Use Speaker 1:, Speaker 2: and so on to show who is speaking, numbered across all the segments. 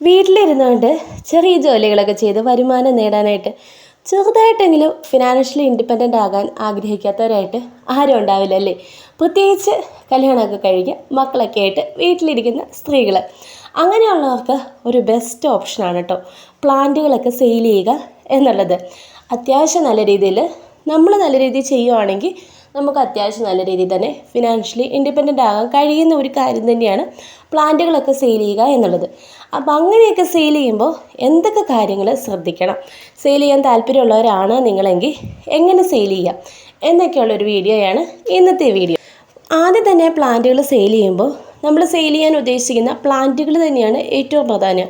Speaker 1: വീട്ടിലിരുന്നുകൊണ്ട് ചെറിയ ജോലികളൊക്കെ ചെയ്ത് വരുമാനം നേടാനായിട്ട് ചെറുതായിട്ടെങ്കിലും ഫിനാൻഷ്യലി ഇൻഡിപെൻഡന്റ് ആകാൻ ആഗ്രഹിക്കാത്തവരായിട്ട് ആരും ഉണ്ടാവില്ല അല്ലേ? പ്രത്യേകിച്ച് കല്യാണമൊക്കെ കഴിഞ്ഞ് മക്കളൊക്കെ ആയിട്ട് വീട്ടിലിരിക്കുന്ന സ്ത്രീകൾ. അങ്ങനെയുള്ളവർക്ക് ഒരു ബെസ്റ്റ് ഓപ്ഷനാണ് കേട്ടോ പ്ലാന്റുകളൊക്കെ സെയിൽ ചെയ്യുക എന്നുള്ളത്. അത്യാവശ്യം നല്ല രീതിയിൽ നമ്മൾ നല്ല രീതിയിൽ ചെയ്യുവാണെങ്കിൽ നമുക്ക് അത്യാവശ്യം നല്ല രീതിയിൽ തന്നെ ഫിനാൻഷ്യലി ഇൻഡിപെൻഡന്റ് ആകാൻ കഴിയുന്ന ഒരു കാര്യം തന്നെയാണ് പ്ലാന്റുകളൊക്കെ സെയിൽ ചെയ്യുക എന്നുള്ളത്. അപ്പോൾ അങ്ങനെയൊക്കെ സെയിൽ ചെയ്യുമ്പോൾ എന്തൊക്കെ കാര്യങ്ങൾ ശ്രദ്ധിക്കണം? സെയിൽ ചെയ്യാൻ താല്പര്യമുള്ളവരാണ് നിങ്ങളെങ്കിൽ എങ്ങനെ സെയിൽ ചെയ്യാം എന്നൊക്കെയുള്ളൊരു വീഡിയോയാണ് ഇന്നത്തെ വീഡിയോ ആദ്യം തന്നെ പ്ലാന്റുകൾ സെയിൽ ചെയ്യുമ്പോൾ നമ്മൾ സെയിൽ ചെയ്യാൻ ഉദ്ദേശിക്കുന്ന പ്ലാന്റുകൾ തന്നെയാണ് ഏറ്റവും പ്രധാനം.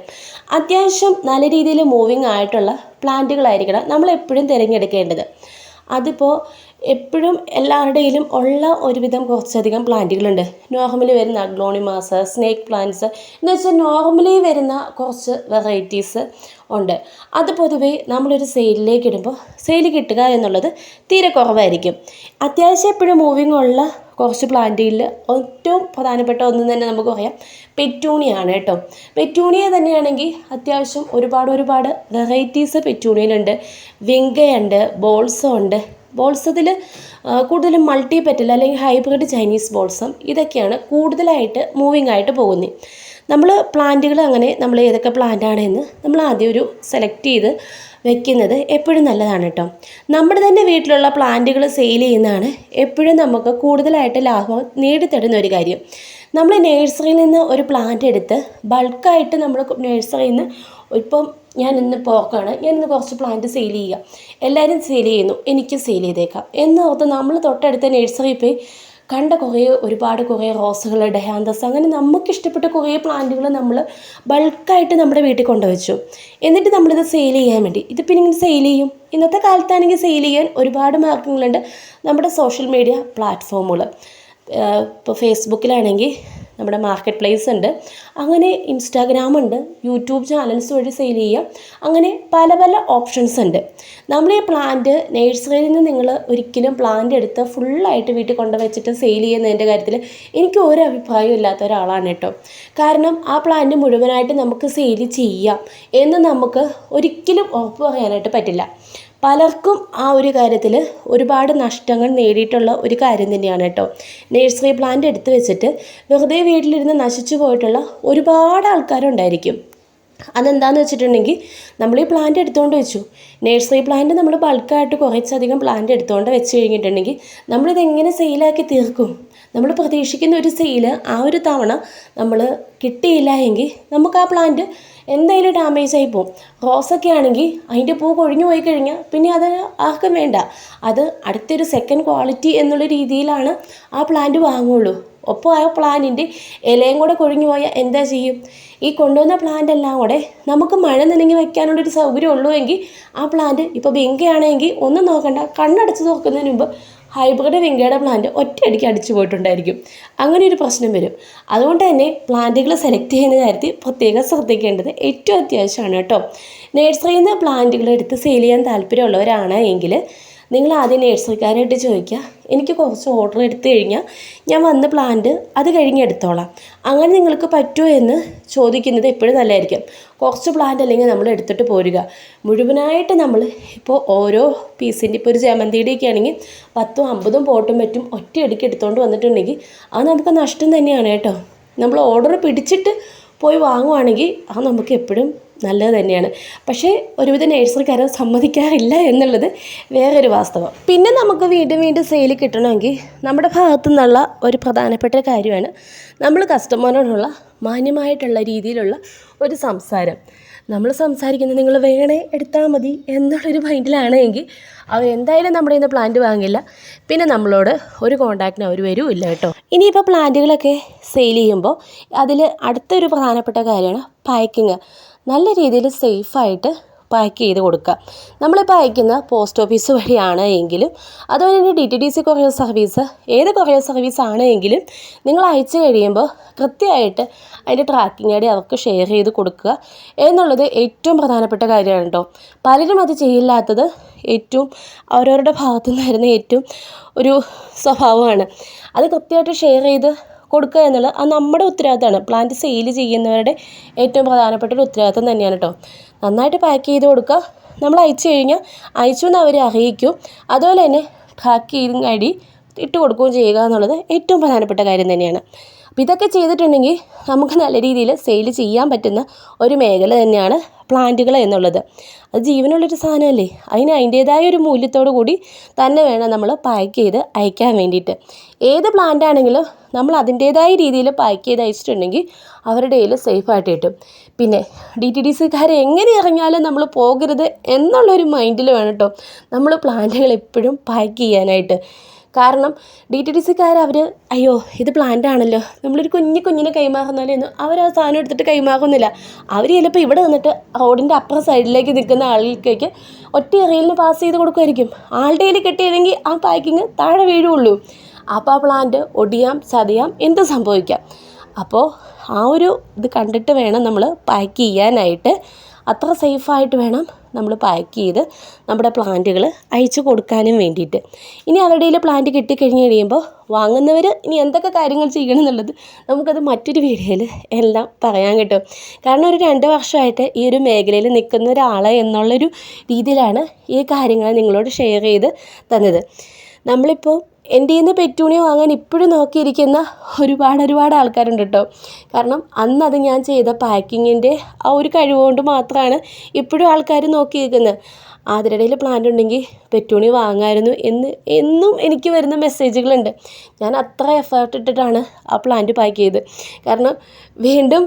Speaker 1: അത്യാവശ്യം നല്ല രീതിയിൽ മൂവിങ് ആയിട്ടുള്ള പ്ലാന്റുകളായിരിക്കണം നമ്മൾ എപ്പോഴും തിരഞ്ഞെടുക്കേണ്ടത്. അതിപ്പോൾ എപ്പോഴും എല്ലാവരുടെയിലും ഉള്ള ഒരുവിധം കുറച്ചധികം പ്ലാന്റുകളുണ്ട്. നോർമലി വരുന്ന അഗ്ലോണിമാസ് സ്നേക്ക് പ്ലാന്റ്സ് എന്ന് വെച്ചാൽ നോർമലി വരുന്ന കുറച്ച് വെറൈറ്റീസ് ഉണ്ട്. അത് പൊതുവേ നമ്മളൊരു സെയിലിലേക്ക് ഇടുമ്പോൾ സെയിൽ കിട്ടുക എന്നുള്ളത് തീരെ കുറവായിരിക്കും. അത്യാവശ്യം എപ്പോഴും മൂവിങ് ഉള്ള കുറച്ച് പ്ലാന്റിൽ ഏറ്റവും പ്രധാനപ്പെട്ട ഒന്ന് തന്നെ നമുക്ക് പറയാം പെറ്റൂണിയാണ് കേട്ടോ. പെറ്റൂണിയ തന്നെയാണെങ്കിൽ അത്യാവശ്യം ഒരുപാട് ഒരുപാട് വെറൈറ്റീസ് പെറ്റൂണിയിലുണ്ട് വിങ്കയുണ്ട് ബോൾസോ ഉണ്ട് ബോൾസത്തിൽ കൂടുതലും മൾട്ടി പെറ്റൽ അല്ലെങ്കിൽ ഹൈബ്രിഡ് ചൈനീസ് ബോൾസം ഇതൊക്കെയാണ് കൂടുതലായിട്ട് മൂവിങ് ആയിട്ട് പോകുന്നത്. നമ്മൾ പ്ലാന്റുകൾ അങ്ങനെ നമ്മൾ ഏതൊക്കെ പ്ലാന്റാണ് എന്ന് നമ്മൾ ആദ്യം ഒരു സെലക്ട് ചെയ്ത് വെക്കുന്നത് എപ്പോഴും നല്ലതാണ് കേട്ടോ. നമ്മുടെ തന്നെ വീട്ടിലുള്ള പ്ലാന്റുകൾ സെയിൽ ചെയ്യുന്നതാണ് എപ്പോഴും നമുക്ക് കൂടുതലായിട്ട് ലാഭം നേടിത്തരുന്ന ഒരു കാര്യം. നമ്മൾ നേഴ്സറിയിൽ നിന്ന് ഒരു പ്ലാന്റ് എടുത്ത് ബൾക്കായിട്ട് നമ്മൾ നേഴ്സറിയിൽ നിന്ന് ഇപ്പം ഞാൻ ഇന്ന് പോക്കാണ് ഞാൻ ഇന്ന് കുറച്ച് പ്ലാന്റ് സെയിൽ ചെയ്യുക. എല്ലാവരും സെയിൽ ചെയ്യുന്നു എനിക്കും സെയിൽ ചെയ്തേക്കാം. എന്നോർത്ത് നമ്മൾ തൊട്ടടുത്ത നേഴ്സറിയിൽ പോയി കണ്ട കുറേ ഒരുപാട് കുറേ റോസുകൾ ഡെഹാന്തസ് അങ്ങനെ നമുക്ക് ഇഷ്ടപ്പെട്ട കുറേ പ്ലാന്റുകൾ നമ്മൾ ബൾക്കായിട്ട് നമ്മുടെ വീട്ടിൽ കൊണ്ടുവച്ചു. എന്നിട്ട് നമ്മളിത് സെയിൽ ചെയ്യാൻ വേണ്ടി. ഇത് പിന്നെ ഇങ്ങനെ സെയിൽ ചെയ്യും. ഇന്നത്തെ കാലത്താണെങ്കിൽ സെയിൽ ചെയ്യാൻ ഒരുപാട് മാർഗങ്ങളുണ്ട് നമ്മുടെ സോഷ്യൽ മീഡിയ പ്ലാറ്റ്ഫോമുകൾ. ഇപ്പോൾ ഫേസ്ബുക്കിലാണെങ്കിൽ നമ്മുടെ മാർക്കറ്റ് പ്ലേസ് ഉണ്ട്. അങ്ങനെ ഇൻസ്റ്റാഗ്രാം ഉണ്ട് യൂട്യൂബ് ചാനൽസ് വഴി സെയിൽ ചെയ്യാം. അങ്ങനെ പല പല ഓപ്ഷൻസ് ഉണ്ട്. നമ്മൾ ഈ പ്ലാന്റ് നേഴ്സറിയിൽ നിന്ന് നിങ്ങൾ ഒരിക്കലും പ്ലാന്റ് എടുത്ത് ഫുള്ളായിട്ട് വീട്ടിൽ കൊണ്ട് വെച്ചിട്ട് സെയിൽ ചെയ്യുന്നതിന്റെ കാര്യത്തിൽ എനിക്ക് ഒരു അഭിപ്രായവും ഇല്ലാത്ത ഒരാളാണ് കേട്ടോ. കാരണം ആ പ്ലാന്റ് മുഴുവനായിട്ട് നമുക്ക് സെയിൽ ചെയ്യാം എന്ന് നമുക്ക് ഒരിക്കലും ഉറപ്പ് പറയാനായിട്ട് പറ്റില്ല. പലർക്കും ആ ഒരു കാര്യത്തിൽ ഒരുപാട് നഷ്ടങ്ങൾ നേടിയിട്ടുള്ള ഒരു കാര്യം തന്നെയാണ് കേട്ടോ. നേഴ്സറി പ്ലാന്റ് എടുത്തു വെച്ചിട്ട് വെറുതെ വീട്ടിലിരുന്ന് നശിച്ചു പോയിട്ടുള്ള ഒരുപാട് ആൾക്കാരുണ്ടായിരിക്കും അതെന്താണെന്ന് വെച്ചിട്ടുണ്ടെങ്കിൽ നമ്മൾ ഈ പ്ലാന്റ് എടുത്തുകൊണ്ട് വെച്ചു. നേഴ്സറി പ്ലാന്റ് നമ്മൾ ബൾക്കായിട്ട് കുറച്ചധികം പ്ലാന്റ് എടുത്തുകൊണ്ട് വെച്ച് കഴിഞ്ഞിട്ടുണ്ടെങ്കിൽ നമ്മളിത് എങ്ങനെ സെയിലാക്കി തീർക്കും? നമ്മൾ പ്രതീക്ഷിക്കുന്ന ഒരു സെയിൽ ആ ഒരു തവണ നമ്മൾ കിട്ടിയില്ല എങ്കിൽ നമുക്ക് ആ പ്ലാന്റ് എന്തായാലും ഡാമേജ് ആയി പോകും റോസൊക്കെ ആണെങ്കിൽ അതിന്റെ പൂ കൊഴിഞ്ഞു പോയി കഴിഞ്ഞാൽ പിന്നെ അത് ആർക്കും വേണ്ട. അത് അടുത്തൊരു സെക്കൻഡ് ക്വാളിറ്റി എന്നുള്ള രീതിയിലാണ് ആ പ്ലാന്റ് വാങ്ങുള്ളൂ. ഒപ്പം ആ പ്ലാന്റിന്റെ ഇലയും കൂടെ കൊഴിഞ്ഞു പോയാൽ എന്താ ചെയ്യും? ഈ കൊണ്ടുവന്ന പ്ലാന്റ് എല്ലാം കൂടെ നമുക്ക് മഴ നനങ്ങി വെക്കാനുള്ളൊരു സൗകര്യം ഉള്ളൂ എങ്കിൽ ആ പ്ലാന്റ് ഇപ്പോൾ ബെങ്കയാണെങ്കിൽ ഒന്നും നോക്കണ്ട. കണ്ണടച്ച് നോക്കുന്നതിന് മുമ്പ് ഹൈബ്രിഡ് വെങ്കയുടെ പ്ലാന്റ് ഒറ്റയടിക്ക് അടിച്ചു പോയിട്ടുണ്ടായിരിക്കും. അങ്ങനെ ഒരു പ്രശ്നം വരും. അതുകൊണ്ട് തന്നെ പ്ലാന്റുകൾ സെലക്ട് ചെയ്യുന്ന കാര്യത്തിൽ പ്രത്യേകം ശ്രദ്ധിക്കേണ്ടത് ഏറ്റവും അത്യാവശ്യമാണ് കേട്ടോ. നഴ്സറിയിൽ നിന്ന് പ്ലാന്റുകൾ എടുത്ത് സെയിൽ ചെയ്യാൻ താല്പര്യമുള്ളവരാണ് എങ്കിൽ നിങ്ങൾ ആദ്യം നേഴ്സറിക്കാരായിട്ട് ചോദിക്കുക. എനിക്ക് കുറച്ച് ഓർഡർ എടുത്തു കഴിഞ്ഞാൽ ഞാൻ വന്ന് പ്ലാന്റ് അത് കഴിഞ്ഞ് എടുത്തോളാം. അങ്ങനെ നിങ്ങൾക്ക് പറ്റുമോ എന്ന് ചോദിക്കുന്നത് എപ്പോഴും നല്ലതായിരിക്കും. കുറച്ച് പ്ലാന്റ് അല്ലെങ്കിൽ നമ്മൾ എടുത്തിട്ട് പോരുക. മുഴുവനായിട്ട് നമ്മൾ ഇപ്പോൾ ഓരോ പീസിന്റെ ഇപ്പോൾ ഒരു ജമന്തിയുടെയൊക്കെ ആണെങ്കിൽ പത്തും അമ്പതും പോട്ടും പറ്റും ഒറ്റയടിക്ക് എടുത്തുകൊണ്ട് വന്നിട്ടുണ്ടെങ്കിൽ അത് നമുക്ക് നഷ്ടം തന്നെയാണ് കേട്ടോ. നമ്മൾ ഓർഡർ പിടിച്ചിട്ട് പോയി വാങ്ങുവാണെങ്കിൽ അത് നമുക്ക് എപ്പോഴും നല്ലത് തന്നെയാണ്. പക്ഷേ ഒരുവിധ നേഴ്സറിക്കാരെ സമ്മതിക്കാറില്ല എന്നുള്ളത് വേറൊരു വാസ്തവം. പിന്നെ നമുക്ക് വീണ്ടും വീണ്ടും സെയിൽ കിട്ടണമെങ്കിൽ നമ്മുടെ ഭാഗത്തു നിന്നുള്ള ഒരു പ്രധാനപ്പെട്ട കാര്യമാണ് നമ്മൾ കസ്റ്റമറിനോടുള്ള മാന്യമായിട്ടുള്ള രീതിയിലുള്ള ഒരു സംസാരം. നമ്മൾ സംസാരിക്കുന്നത് നിങ്ങൾ വേണേ എടുത്താൽ മതി എന്നുള്ളൊരു മൈൻഡിലാണെങ്കിൽ അവർ എന്തായാലും നമ്മുടെ ഇന്ന് പ്ലാന്റ് വാങ്ങില്ല. പിന്നെ നമ്മളോട് ഒരു കോണ്ടാക്റ്റിന് അവർ വരുമില്ല കേട്ടോ. ഇനിയിപ്പോൾ പ്ലാന്റുകളൊക്കെ സെയിൽ ചെയ്യുമ്പോൾ അതിൽ അടുത്തൊരു പ്രധാനപ്പെട്ട കാര്യമാണ് പാക്കിങ് നല്ല രീതിയിൽ സേഫായിട്ട് പാക്ക് ചെയ്ത് കൊടുക്കുക. നമ്മളിപ്പോൾ അയക്കുന്ന പോസ്റ്റ് ഓഫീസ് വഴിയാണ് എങ്കിലും അതുപോലെ തന്നെ D T D C courier service ഏത് കൊറിയർ സർവീസ് ആണ് എങ്കിലും നിങ്ങൾ അയച്ചു കഴിയുമ്പോൾ കൃത്യമായിട്ട് അതിന്റെ ട്രാക്കിംഗ് ഐ ഡി അവർക്ക് ഷെയർ ചെയ്ത് കൊടുക്കുക എന്നുള്ളത് ഏറ്റവും പ്രധാനപ്പെട്ട കാര്യമാണ് കേട്ടോ. പലരും അത് ചെയ്യില്ലാത്തത് ഏറ്റവും അവരവരുടെ ഭാഗത്തു വരുന്ന ഏറ്റവും ഒരു സ്വഭാവമാണ്. അത് കൃത്യമായിട്ട് ഷെയർ ചെയ്ത് കൊടുക്കുക എന്നുള്ളത് അത് നമ്മുടെ ഉത്തരവാദിത്തമാണ്. പ്ലാന്റ് സെയിൽ ചെയ്യുന്നവരുടെ ഏറ്റവും പ്രധാനപ്പെട്ട ഒരു ഉത്തരവാദിത്തം തന്നെയാണ് കേട്ടോ നന്നായിട്ട് പാക്ക് ചെയ്ത് കൊടുക്കുക. നമ്മൾ അയച്ചു കഴിഞ്ഞാൽ അയച്ചു എന്ന് അവരെ അറിയിക്കും. അതുപോലെ തന്നെ പാക്ക് ഐ ഡി ഇട്ട് കൊടുക്കുകയും ചെയ്യുക എന്നുള്ളത് ഏറ്റവും പ്രധാനപ്പെട്ട കാര്യം തന്നെയാണ്. അപ്പോൾ ഇതൊക്കെ ചെയ്തിട്ടുണ്ടെങ്കിൽ നമുക്ക് നല്ല രീതിയിൽ സെയിൽ ചെയ്യാൻ പറ്റുന്ന ഒരു മേഖല തന്നെയാണ് പ്ലാന്റുകൾ എന്നുള്ളത്. അത് ജീവനുള്ളൊരു സാധനമല്ലേ? അതിന് അതിന്റേതായ ഒരു മൂല്യത്തോടു കൂടി തന്നെ വേണം നമ്മൾ പാക്ക് ചെയ്ത് അയക്കാൻ വേണ്ടിയിട്ട്. ഏത് പ്ലാന്റ് ആണെങ്കിലും നമ്മൾ അതിന്റേതായ രീതിയിൽ പാക്ക് ചെയ്ത് അയച്ചിട്ടുണ്ടെങ്കിൽ അവരുടെ കയ്യിൽ സേഫായിട്ട് കിട്ടും. പിന്നെ ഡി ടി ഡി സിക്കാർ എങ്ങനെ ഇറങ്ങിയാലും നമ്മൾ പോകരുത് എന്നുള്ളൊരു മൈൻഡിൽ വേണം കേട്ടോ. നമ്മൾ പ്ലാന്റുകൾ എപ്പോഴും പാക്ക് ചെയ്യാനായിട്ട്. കാരണം ഡി ടി ഡി സിക്കാർ അവർ അയ്യോ ഇത് പ്ലാന്റ് ആണല്ലോ. നമ്മളൊരു കുഞ്ഞു കുഞ്ഞിനെ കൈമാറുന്നാലേ അവർ ആ സാധനം എടുത്തിട്ട് കൈമാറുന്നില്ല. അവർ ചിലപ്പോൾ ഇവിടെ നിന്നിട്ട് റോഡിന്റെ അപ്പുറ സൈഡിലേക്ക് നിൽക്കുന്ന ആൾക്കേക്ക് ഒറ്റ എറിയലിന് പാസ് ചെയ്ത് കൊടുക്കുമായിരിക്കും ആളുടെ കയ്യിൽ കിട്ടിയില്ലെങ്കിൽ ആ പാക്കിങ് താഴെ വീഴുള്ളൂ. അപ്പോൾ ആ പ്ലാന്റ് ഒടിയാം ചതയാം എന്ത് സംഭവിക്കാം? അപ്പോൾ ആ ഒരു ഇത് കണ്ടിട്ട് വേണം നമ്മൾ പാക്ക് ചെയ്യാനായിട്ട്. അത്ര സേഫായിട്ട് വേണം നമ്മൾ പാക്ക് ചെയ്ത് നമ്മുടെ പ്ലാന്റുകൾ അയച്ചു കൊടുക്കാനും വേണ്ടിയിട്ട്. ഇനി അവരുടെ കയ്യിൽ പ്ലാന്റ് കിട്ടിക്കഴിഞ്ഞ് കഴിയുമ്പോൾ വാങ്ങുന്നവർ ഇനി എന്തൊക്കെ കാര്യങ്ങൾ ചെയ്യണം എന്നുള്ളത് നമുക്കത് മറ്റൊരു വീഡിയോയിൽ എല്ലാം പറയാൻ കിട്ടും. കാരണം ഒരു രണ്ട് വർഷമായിട്ട് ഈ ഒരു മേഖലയിൽ നിൽക്കുന്ന ഒരാൾ എന്നുള്ളൊരു രീതിയിലാണ് ഈ കാര്യങ്ങൾ നിങ്ങളോട് ഷെയർ ചെയ്ത് തന്നത്. നമ്മളിപ്പോൾ എന്റെ നിന്ന് പെറ്റൂണി വാങ്ങാൻ ഇപ്പോഴും നോക്കിയിരിക്കുന്ന ഒരുപാട് ഒരുപാട് ആൾക്കാരുണ്ട് കേട്ടോ കാരണം അന്ന് അത് ഞാൻ ചെയ്ത പാക്കിങ്ങിന്റെ ആ ഒരു കഴിവുകൊണ്ട് മാത്രമാണ് ഇപ്പോഴും ആൾക്കാർ നോക്കിയിരിക്കുന്നത് ആതിരടയിൽ പ്ലാന്റ് ഉണ്ടെങ്കിൽ പെറ്റൂണി വാങ്ങാമായിരുന്നു എന്ന് എന്നും എനിക്ക് വരുന്ന മെസ്സേജുകളുണ്ട് ഞാൻ അത്ര എഫേർട്ട് ഇട്ടിട്ടാണ് ആ പ്ലാന്റ് പാക്ക് ചെയ്ത് കാരണം വീണ്ടും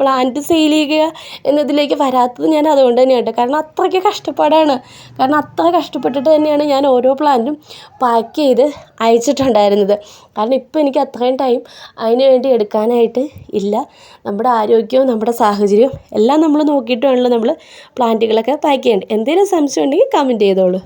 Speaker 1: പ്ലാന്റ് സെയിൽ ചെയ്യുക എന്നതിലേക്ക് വരാത്തത് ഞാൻ അതുകൊണ്ട് തന്നെയാണ് കാരണം അത്രയ്ക്ക് കഷ്ടപ്പാടാണ്. കാരണം അത്ര കഷ്ടപ്പെട്ടിട്ട് തന്നെയാണ് ഞാൻ ഓരോ പ്ലാന്റും പാക്ക് ചെയ്ത് അയച്ചിട്ടുണ്ടായിരുന്നത്. കാരണം ഇപ്പോൾ എനിക്ക് അത്രയും ടൈം അതിന് വേണ്ടി എടുക്കാനായിട്ട് ഇല്ല. നമ്മുടെ ആരോഗ്യവും നമ്മുടെ സാഹചര്യവും എല്ലാം നമ്മൾ നോക്കിയിട്ട് വേണമല്ലോ നമ്മൾ പ്ലാന്റുകളൊക്കെ പാക്ക് ചെയ്യേണ്ടത്. എന്തെങ്കിലും സംശയം ഉണ്ടെങ്കിൽ കമന്റ് ചെയ്തോളൂ.